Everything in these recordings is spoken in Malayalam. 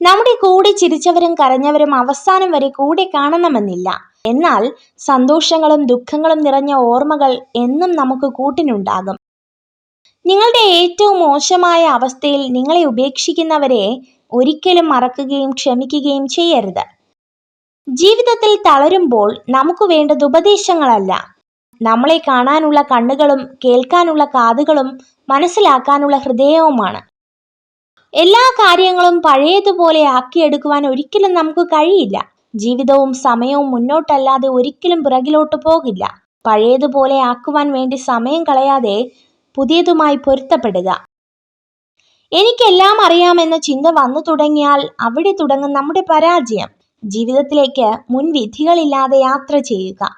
നമ്മുടെ കൂടെ ചിരിച്ചവരും കരഞ്ഞവരും അവസാനം വരെ കൂടെ കാണണമെന്നില്ല. എന്നാൽ സന്തോഷങ്ങളും ദുഃഖങ്ങളും നിറഞ്ഞ ഓർമ്മകൾ എന്നും നമുക്ക് കൂട്ടിനുണ്ടാകും. നിങ്ങളുടെ ഏറ്റവും മോശമായ അവസ്ഥയിൽ നിങ്ങളെ ഉപേക്ഷിക്കുന്നവരെ ഒരിക്കലും മറക്കുകയും ക്ഷമിക്കുകയും ചെയ്യരുത്. ജീവിതത്തിൽ തളരുമ്പോൾ നമുക്ക് വേണ്ടത് ഉപദേശങ്ങളല്ല. നമ്മളെ കാണാനുള്ള കണ്ണുകളും കേൾക്കാനുള്ള കാതുകളും മനസ്സിലാക്കാനുള്ള ഹൃദയവുമാണ്. എല്ലാ കാര്യങ്ങളും പഴയതുപോലെ ആക്കിയെടുക്കുവാൻ ഒരിക്കലും നമുക്ക് കഴിയില്ല. ജീവിതവും സമയവും മുന്നോട്ടല്ലാതെ ഒരിക്കലും പുറകിലോട്ട് പോകില്ല. പഴയതുപോലെ ആക്കുവാൻ വേണ്ടി സമയം കളയാതെ പുതിയതുമായി പൊരുത്തപ്പെടുക. എനിക്കെല്ലാം അറിയാമെന്ന ചിന്ത വന്നു തുടങ്ങിയാൽ അവിടെ തുടങ്ങും നമ്മുടെ പരാജയം. ജീവിതത്തിലേക്ക് മുൻവിധികളില്ലാതെ യാത്ര ചെയ്യുക.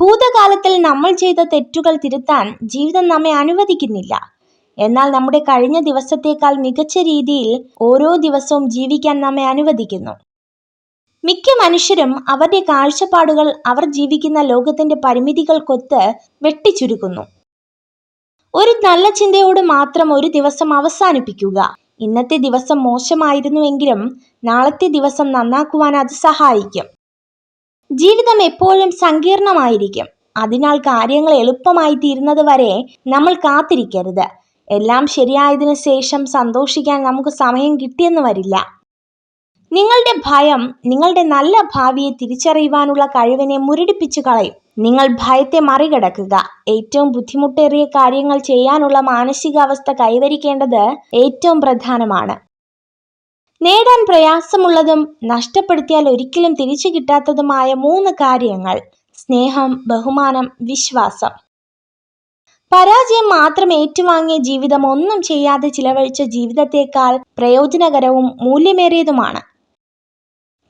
ഭൂതകാലത്തിൽ നമ്മൾ ചെയ്ത തെറ്റുകൾ തിരുത്താൻ ജീവിതം നമ്മെ അനുവദിക്കുന്നില്ല. എന്നാൽ നമ്മുടെ കഴിഞ്ഞ ദിവസത്തേക്കാൾ മികച്ച രീതിയിൽ ഓരോ ദിവസവും ജീവിക്കാൻ നമ്മെ അനുവദിക്കുന്നു. മിക്ക മനുഷ്യരും അവരുടെ കാഴ്ചപ്പാടുകൾ അവർ ജീവിക്കുന്ന ലോകത്തിന്റെ പരിമിതികൾക്കൊത്ത് വെട്ടിച്ചുരുക്കുന്നു. ഒരു നല്ല ചിന്തയോട് മാത്രം ഒരു ദിവസം അവസാനിപ്പിക്കുക. ഇന്നത്തെ ദിവസം മോശമായിരുന്നുവെങ്കിലും നാളത്തെ ദിവസം നന്നാക്കുവാൻ അത് സഹായിക്കും. ജീവിതം എപ്പോഴും സങ്കീർണമായിരിക്കും. അതിനാൽ കാര്യങ്ങൾ എളുപ്പമായി തീരുന്നത് വരെ നമ്മൾ കാത്തിരിക്കരുത്. എല്ലാം ശരിയായതിനു ശേഷം സന്തോഷിക്കാൻ നമുക്ക് സമയം കിട്ടിയെന്ന് വരില്ല. നിങ്ങളുടെ ഭയം നിങ്ങളുടെ നല്ല ഭാവിയെ തിരിച്ചറിയുവാനുള്ള കഴിവിനെ മുരടിപ്പിച്ചു കളയും. നിങ്ങൾ ഭയത്തെ മറികടക്കുക. ഏറ്റവും ബുദ്ധിമുട്ടേറിയ കാര്യങ്ങൾ ചെയ്യാനുള്ള മാനസികാവസ്ഥ കൈവരിക്കേണ്ടത് ഏറ്റവും പ്രധാനമാണ്. നേടാൻ പ്രയാസമുള്ളതും നഷ്ടപ്പെടുത്തിയാൽ ഒരിക്കലും തിരിച്ചു കിട്ടാത്തതുമായ മൂന്ന് കാര്യങ്ങൾ. സ്നേഹം ബഹുമാനം വിശ്വാസം. പരാജയം മാത്രം ഏറ്റുവാങ്ങിയ ജീവിതം ഒന്നും ചെയ്യാതെ ചിലവഴിച്ച ജീവിതത്തേക്കാൾ പ്രയോജനകരവും മൂല്യമേറിയതുമാണ്.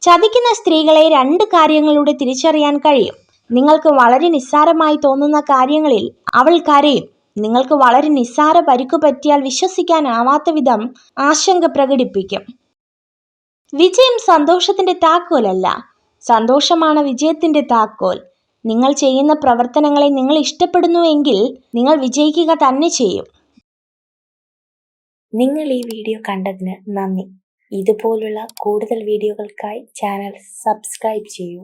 ചതിക്കുന്ന സ്ത്രീകളെ രണ്ട് കാര്യങ്ങളിലൂടെ തിരിച്ചറിയാൻ കഴിയും. നിങ്ങൾക്ക് വളരെ നിസ്സാരമായി തോന്നുന്ന കാര്യങ്ങളിൽ അവൾ കരയും. നിങ്ങൾക്ക് വളരെ നിസ്സാര പരിക്കു പറ്റിയാൽ വിശ്വസിക്കാനാവാത്ത വിധം ആശങ്ക പ്രകടിപ്പിക്കും. വിജയം സന്തോഷത്തിന്റെ താക്കോലല്ല. സന്തോഷമാണ് വിജയത്തിന്റെ താക്കോൽ. നിങ്ങൾ ചെയ്യുന്ന പ്രവർത്തനങ്ങളെ നിങ്ങൾ ഇഷ്ടപ്പെടുന്നുവെങ്കിൽ നിങ്ങൾ വിജയിക്കുക തന്നെ ചെയ്യും. നിങ്ങൾ ഈ വീഡിയോ കണ്ടതിന് നന്ദി. ഇതുപോലുള്ള കൂടുതൽ വീഡിയോകൾക്കായി ചാനൽ സബ്സ്ക്രൈബ് ചെയ്യൂ.